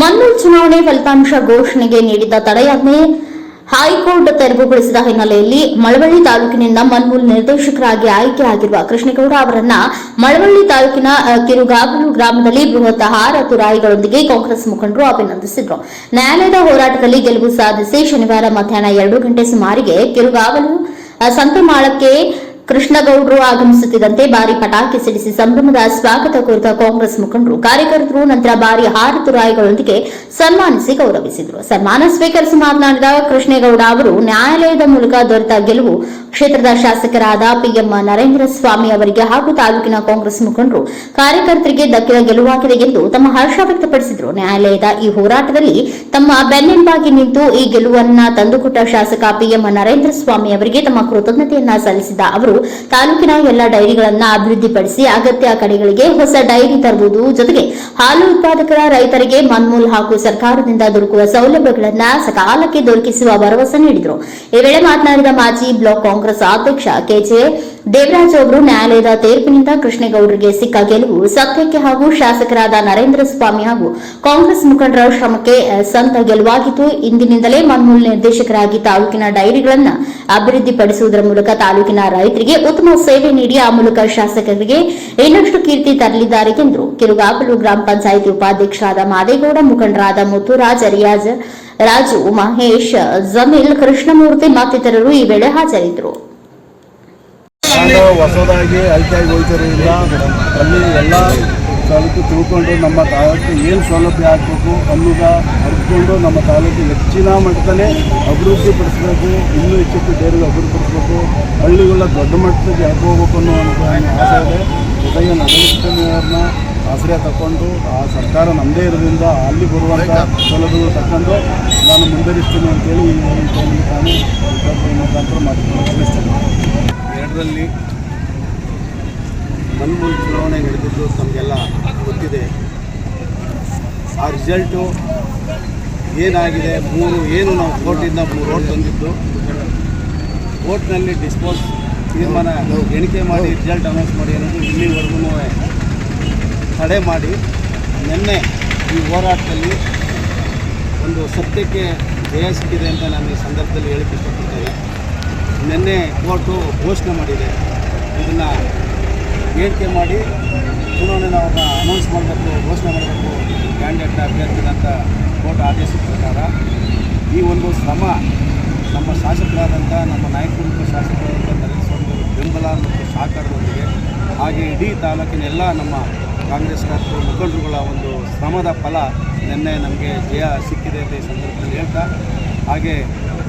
ಮನ್ನೂರು ಚುನಾವಣೆ ಫಲಿತಾಂಶ ಘೋಷಣೆಗೆ ನೀಡಿದ್ದ ತಡೆಯಾಜ್ಞೆ ಹೈಕೋರ್ಟ್ ತೆರವುಗೊಳಿಸಿದ ಹಿನ್ನೆಲೆಯಲ್ಲಿ ಮಳವಳ್ಳಿ ತಾಲೂಕಿನಿಂದ ಮನ್ಮೂಲ್ ನಿರ್ದೇಶಕರಾಗಿ ಆಯ್ಕೆಯಾಗಿರುವ ಕೃಷ್ಣೇಗೌಡ ಅವರನ್ನ ಮಳವಳ್ಳಿ ತಾಲೂಕಿನ ಕಿರುಗಾವಲು ಗ್ರಾಮದಲ್ಲಿ ಬೃಹತ್ ಹಾರ ತುರಾಯಿಗಳೊಂದಿಗೆ ಕಾಂಗ್ರೆಸ್ ಮುಖಂಡರು ಅಭಿನಂದಿಸಿದರು. ನ್ಯಾಯಾಲಯದ ಹೋರಾಟದಲ್ಲಿ ಗೆಲುವು ಸಾಧಿಸಿ ಶನಿವಾರ ಮಧ್ಯಾಹ್ನ ಎರಡು ಗಂಟೆ ಸುಮಾರಿಗೆ ಕಿರುಗಾವಲು ಸಂತೆ ಸಂತೆಮಾಳಕ್ಕೆ ಕೃಷ್ಣಗೌಡರು ಆಗಮಿಸುತ್ತಿದ್ದಂತೆ ಭಾರಿ ಪಟಾಕಿ ಸಿಡಿಸಿ ಸಂಭ್ರಮದ ಸ್ವಾಗತ ಕೋರಿದ ಕಾಂಗ್ರೆಸ್ ಮುಖಂಡರು, ಕಾರ್ಯಕರ್ತರು, ನಂತರ ಭಾರಿ ಹಾರ ತುರಾಯಿಗಳೊಂದಿಗೆ ಸನ್ಮಾನಿಸಿ ಗೌರವಿಸಿದರು. ಸನ್ಮಾನ ಸ್ವೀಕರಿಸಿ ಮಾತನಾಡಿದ ಕೃಷ್ಣೇಗೌಡ ಅವರು, ನ್ಯಾಯಾಲಯದ ಮೂಲಕ ದೊರೆತ ಗೆಲುವು ಕ್ಷೇತ್ರದ ಶಾಸಕರಾದ ಪಿಎಂ ನರೇಂದ್ರ ಸ್ವಾಮಿ ಅವರಿಗೆ ಹಾಗೂ ತಾಲೂಕಿನ ಕಾಂಗ್ರೆಸ್ ಮುಖಂಡರು ಕಾರ್ಯಕರ್ತರಿಗೆ ದಕ್ಕಿದ ಗೆಲುವಾಗಿದೆ ಎಂದು ತಮ್ಮ ಹರ್ಷ ವ್ಯಕ್ತಪಡಿಸಿದರು. ನ್ಯಾಯಾಲಯದ ಈ ಹೋರಾಟದಲ್ಲಿ ತಮ್ಮ ಬೆನ್ನೆಂಬಾಗಿ ನಿಂತು ಈ ಗೆಲುವನ್ನ ತಂದುಕೊಟ್ಟ ಶಾಸಕ ಪಿಎಂ ನರೇಂದ್ರ ಸ್ವಾಮಿ ಅವರಿಗೆ ತಮ್ಮ ಕೃತಜ್ಞತೆಯನ್ನ ಸಲ್ಲಿಸಿದ ಅವರು ತಾಲೂಕಿನ ಎಲ್ಲ ಡೈರಿಗಳನ್ನ ಅಭಿವೃದ್ಧಿಪಡಿಸಿ ಅಗತ್ಯ ಕಡೆಗಳಿಗೆ ಹೊಸ ಡೈರಿ ತರುವುದು ಜೊತೆಗೆ ಹಾಲು ಉತ್ಪಾದಕರ ರೈತರಿಗೆ ಮನ್ಮೂಲ್ ಹಾಗೂ ಸರ್ಕಾರದಿಂದ ದೊರಕುವ ಸೌಲಭ್ಯಗಳನ್ನ ಸಕಾಲಕ್ಕೆ ದೊರಕಿಸುವ ಭರವಸೆ ನೀಡಿದರು. ಈ ವೇಳೆ ಮಾತನಾಡಿದ ಮಾಜಿ ಬ್ಲಾಕ್ ಕಾಂಗ್ರೆಸ್ ಅಧ್ಯಕ್ಷ ಕೆಜೆ ದೇವರಾಜ್ ಅವರು ನ್ಯಾಯಾಲಯದ ತೀರ್ಪಿನಿಂದ ಕೃಷ್ಣೇಗೌಡರಿಗೆ ಸಿಕ್ಕ ಗೆಲುವು ಸತ್ಯಕ್ಕೆ ಹಾಗೂ ಶಾಸಕರಾದ ನರೇಂದ್ರ ಸ್ವಾಮಿ ಹಾಗೂ ಕಾಂಗ್ರೆಸ್ ಮುಖಂಡರ ಶ್ರಮಕ್ಕೆ ಸಂತ ಗೆಲುವಾಗಿದ್ದು ಇಂದಿನಿಂದಲೇ ಮನ್ಮೂಲ ನಿರ್ದೇಶಕರಾಗಿ ತಾಲೂಕಿನ ಡೈರಿಗಳನ್ನು ಅಭಿವೃದ್ಧಿಪಡಿಸುವುದರ ಮೂಲಕ ತಾಲೂಕಿನ ರೈತರಿಗೆ ಉತ್ತಮ ಸೇವೆ ನೀಡಿ, ಆ ಮೂಲಕ ಶಾಸಕರಿಗೆ ಇನ್ನಷ್ಟು ಕೀರ್ತಿ ತರಲಿದ್ದಾರೆ ಎಂದು ಕಿರುಗಾಪಲು ಗ್ರಾಮ ಪಂಚಾಯಿತಿ ಉಪಾಧ್ಯಕ್ಷರಾದ ಮಾದೇಗೌಡ, ಮುಖಂಡರಾದ ಮುತ್ತುರಾಜ್, ರಿಯಾಜ್, ರಾಜು, ಮಹೇಶ್, ಜಮೀಲ್, ಕೃಷ್ಣಮೂರ್ತಿ ಮತ್ತಿತರರು ಈ ವೇಳೆ ಹಾಜರಿದ್ದರು. ನಾನು ಹೊಸದಾಗಿ ಆಯ್ಕೆಯಾಗಿ ಹೋಗ್ತಿರೋದ್ರಿಂದ ಅಲ್ಲಿ ಎಲ್ಲ ತಾಲೂಕು ತಿಳ್ಕೊಂಡು ನಮ್ಮ ತಾಲೂಕು ಏನು ಸೌಲಭ್ಯ ಆಗಬೇಕು ಅನ್ನೋದ ಅರಿತುಕೊಂಡು ನಮ್ಮ ತಾಲೂಕು ಹೆಚ್ಚಿನ ಮಟ್ಟದಲ್ಲಿ ಅಭಿವೃದ್ಧಿ ಪಡಿಸ್ಬೇಕು, ಇನ್ನೂ ಹೆಚ್ಚೆಚ್ಚು ಬೇರೆ ಅಭಿವೃದ್ಧಿ ಪಡಿಸ್ಬೇಕು ಹಳ್ಳಿಗಳ ದೊಡ್ಡ ಯಾಕೆ ಹೋಗ್ಬೇಕು ಅನ್ನೋ ಆಸೆ ಇದೆ. ಜೊತೆಗೆ ನಗರಸ್ಥರನ್ನ ಆಶ್ರಯ ತಗೊಂಡು ಆ ಸರ್ಕಾರ ನಮ್ಮದೇ ಇರೋದ್ರಿಂದ ಅಲ್ಲಿ ಬರುವಂಥ ಸೌಲಭ್ಯಗಳು ತಗೊಂಡು ನಾನು ಮುಂದುವರಿಸ್ತೀನಿ ಅಂತೇಳಿ ಈ ಮುಖಾಂತರ ಮಾಡಿಕೊಂಡು ಎರಡರಲ್ಲಿ ಮನ್ಮೂಲ್ ಚುನಾವಣೆ ನಡೆದಿದ್ದು ತಮಗೆಲ್ಲ ಗೊತ್ತಿದೆ. ಆ ರಿಸಲ್ಟು ಏನಾಗಿದೆ? ಮೂರು ಏನು ನಾವು ಕೋರ್ಟಿಂದ ಮೂರು ಓಟ್ ತಂದಿದ್ದು. ಕೋರ್ಟ್ನಲ್ಲಿ ಡಿಸ್ಪೋಸ್ ತೀರ್ಮಾನ ಎಣಿಕೆ ಮಾಡಿ, ರಿಸಲ್ಟ್ ಅನೌನ್ಸ್ ಮಾಡಿ ಅನ್ನೋದು ಇಲ್ಲಿವರೆಗೂ ತಡೆ ಮಾಡಿ. ನಿನ್ನೆ ಈ ಹೋರಾಟದಲ್ಲಿ ಒಂದು ಸತ್ಯಕ್ಕೆ ಜಯ ಸಿಕ್ಕಿದೆ ಅಂತ ನಾನು ಈ ಸಂದರ್ಭದಲ್ಲಿ ಹೇಳಕ್ಕೆ ಇಷ್ಟಪಡ್ತೇನೆ. ನಿನ್ನೆ ಕೋರ್ಟು ಘೋಷಣೆ ಮಾಡಿದೆ. ಇದನ್ನು ಹೇಳಿಕೆ ಮಾಡಿ ಚುನಾವಣೆ ನಾವು ಅನೌನ್ಸ್ ಮಾಡಬೇಕು, ಘೋಷಣೆ ಮಾಡಬೇಕು ಕ್ಯಾಂಡಿಡೇಟ್ ಅಭ್ಯರ್ಥಿನ ಅಂತ ಕೋರ್ಟ್ ಆದೇಶದ ಪ್ರಕಾರ. ಈ ಒಂದು ಶ್ರಮ ನಮ್ಮ ಶಾಸಕರಾದಂಥ, ನಮ್ಮ ನಾಯಕರು ಶಾಸಕರಾದಂಥ ನರೇಂದ್ರ ಬೆಂಬಲ ಮತ್ತು ಸಹಕಾರದೊಂದಿಗೆ, ಹಾಗೆ ಇಡೀ ತಾಲೂಕಿನ ಎಲ್ಲ ನಮ್ಮ ಕಾಂಗ್ರೆಸ್ ಮತ್ತು ಮುಖಂಡರುಗಳ ಒಂದು ಶ್ರಮದ ಫಲ ನಿನ್ನೆ ನಮಗೆ ಜಯ ಸಿಕ್ಕಿದೆ ಅಂತ ಈ ಸಂದರ್ಭದಲ್ಲಿ ಹೇಳ್ತಾ ಹಾಗೆ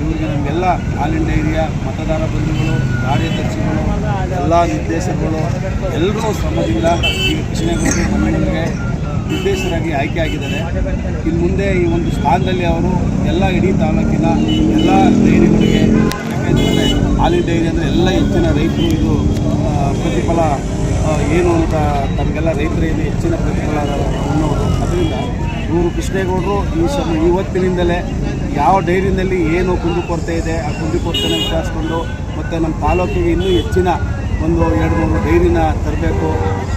ಇವರಿಗೆ ನಮಗೆಲ್ಲ ಆಲ್ ಇಂಡಿಯಾ ಏರಿಯಾ ಮತದಾರ ಬಂಧುಗಳು, ಕಾರ್ಯದರ್ಶಿಗಳು, ಎಲ್ಲ ನಿರ್ದೇಶಕರುಗಳು ಎಲ್ಲರೂ ಶ್ರಮದಿಂದ ಈ ಕೃಷ್ಣೇಗೌಡರು ಮನೆಗಳಿಗೆ ನಿರ್ದೇಶಕರಾಗಿ ಆಯ್ಕೆ ಆಗಿದ್ದಾರೆ. ಇನ್ನು ಮುಂದೆ ಈ ಒಂದು ಸ್ಥಾನದಲ್ಲಿ ಅವರು ಎಲ್ಲ ಇಡೀ ತಾಲೂಕಿನ ಎಲ್ಲ ಡೈರಿಗಳಿಗೆ, ಯಾಕೆಂತಂದರೆ ಇಂಡಿಯಾ ಏರಿಯಾ ಅಂದರೆ ಎಲ್ಲ ಹೆಚ್ಚಿನ ರೈತರು ಇದು ಪ್ರತಿಫಲ ಏನು ಅಂತ ತಮಗೆಲ್ಲ ರೈತರಿಗೆ ಹೆಚ್ಚಿನ ಪ್ರತಿಫಲ ಅದರಿಂದ ಇವರು ಕೃಷ್ಣೇಗೌಡರು ಈ ಸಮ ಇವತ್ತಿನಿಂದಲೇ ಯಾವ ಡೈರಿನಲ್ಲಿ ಏನು ಕುಂದುಕೊರತೆ ಇದೆ ಆ ಕುಂದುಕೊರತೆನ ವಿಚಾರಿಸ್ಕೊಂಡು ಮತ್ತು ನಮ್ಮ ತಾಲೂಕಿಗೆ ಇನ್ನೂ ಹೆಚ್ಚಿನ ಒಂದು ಎರಡು ಮೂರು ಡೈರಿನ ತರಬೇಕು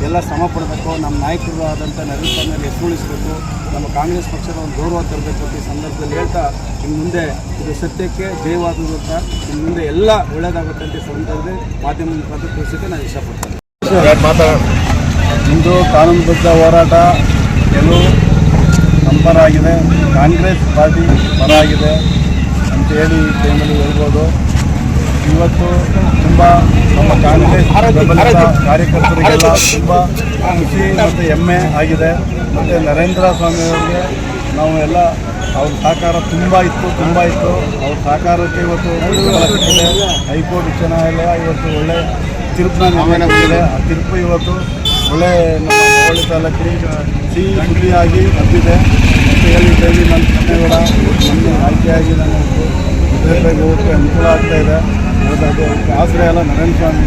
ಎಲ್ಲ ಶ್ರಮ ಪಡಬೇಕು ನಮ್ಮ ನಾಯಕರು ಆದಂಥ ನರೇಂದ್ರ ಸ್ವಾಮಿಯಲ್ಲಿ ಹೆಸರು ಉಳಿಸ್ಬೇಕು ನಮ್ಮ ಕಾಂಗ್ರೆಸ್ ಪಕ್ಷದ ಒಂದು ಗೌರವ ತರಬೇಕು ಅಂತ ಈ ಸಂದರ್ಭದಲ್ಲಿ ಹೇಳ್ತಾ ಇನ್ನು ಮುಂದೆ ಇದು ಸತ್ಯಕ್ಕೆ ಜಯವಾದುದು ಅಂತ ಇನ್ನು ಮುಂದೆ ಎಲ್ಲ ಒಳ್ಳೆಯದಾಗುತ್ತೆ ಅಂತ ಈ ಸಂದರ್ಭದಲ್ಲಿ ಮಾಧ್ಯಮದ ಮುಖಾಂತರ ತಿಳಿಸೋಕ್ಕೆ ನಾನು ಇಷ್ಟಪಡ್ತೇನೆ. ಇಂದು ಕಾನೂನುಬದ್ಧ ಹೋರಾಟ ಗೆಲುವು ನಂಬರ್ ಆಗಿದೆ. ಕಾಂಗ್ರೆಸ್ ಪಾರ್ಟಿ ಪರ ಆಗಿದೆ ಅಂತ ಹೇಳಿ ಈ ಟೈಮಲ್ಲಿ ಹೇಳ್ಬೋದು. ಇವತ್ತು ತುಂಬ ನಮ್ಮ ಕಾಂಗ್ರೆಸ್ ಕಾರ್ಯಕರ್ತರಿಗೆಲ್ಲ ತುಂಬ ಖುಷಿ ಮತ್ತು ಹೆಮ್ಮೆ ಆಗಿದೆ. ಮತ್ತು ನರೇಂದ್ರ ಸ್ವಾಮಿ ಅವರಿಗೆ ನಾವು ಎಲ್ಲ ಅವ್ರ ಸಹಕಾರ ತುಂಬ ಇತ್ತು ತುಂಬ ಇತ್ತು. ಅವ್ರ ಸಹಕಾರಕ್ಕೆ ಇವತ್ತು ಹೈಕೋರ್ಟ್ ನ್ಯಾಯಾಲಯ ಇವತ್ತು ಒಳ್ಳೆ ತೀರ್ಪನ್ನ ಕೊಟ್ಟಿದೆ ಆ ತೀರ್ಪು ಇವತ್ತು ಒಳ್ಳೆ ನಮ್ಮ ಹೋಳಿ ತಾಲೂಕಿಗೆ ಸಿಹಿ ಸುದ್ದಿಯಾಗಿ ಬಂದಿದೆ. ಮತ್ತು ಹೇಳಿ ಡೈಲಿ ನನ್ನ ಕನ್ನಡ ನನ್ನ ಆಯ್ಕೆಯಾಗಿ ನಾನು ವಿಧಾನಸಭೆಗೆ ಹೋಗೋಕ್ಕೆ ಅನುಕೂಲ ಆಗ್ತಾಯಿದೆ ಅದು ಆಶ್ರಯ ಎಲ್ಲ ನರೇಂದ್ರ ಸ್ವಾಮಿ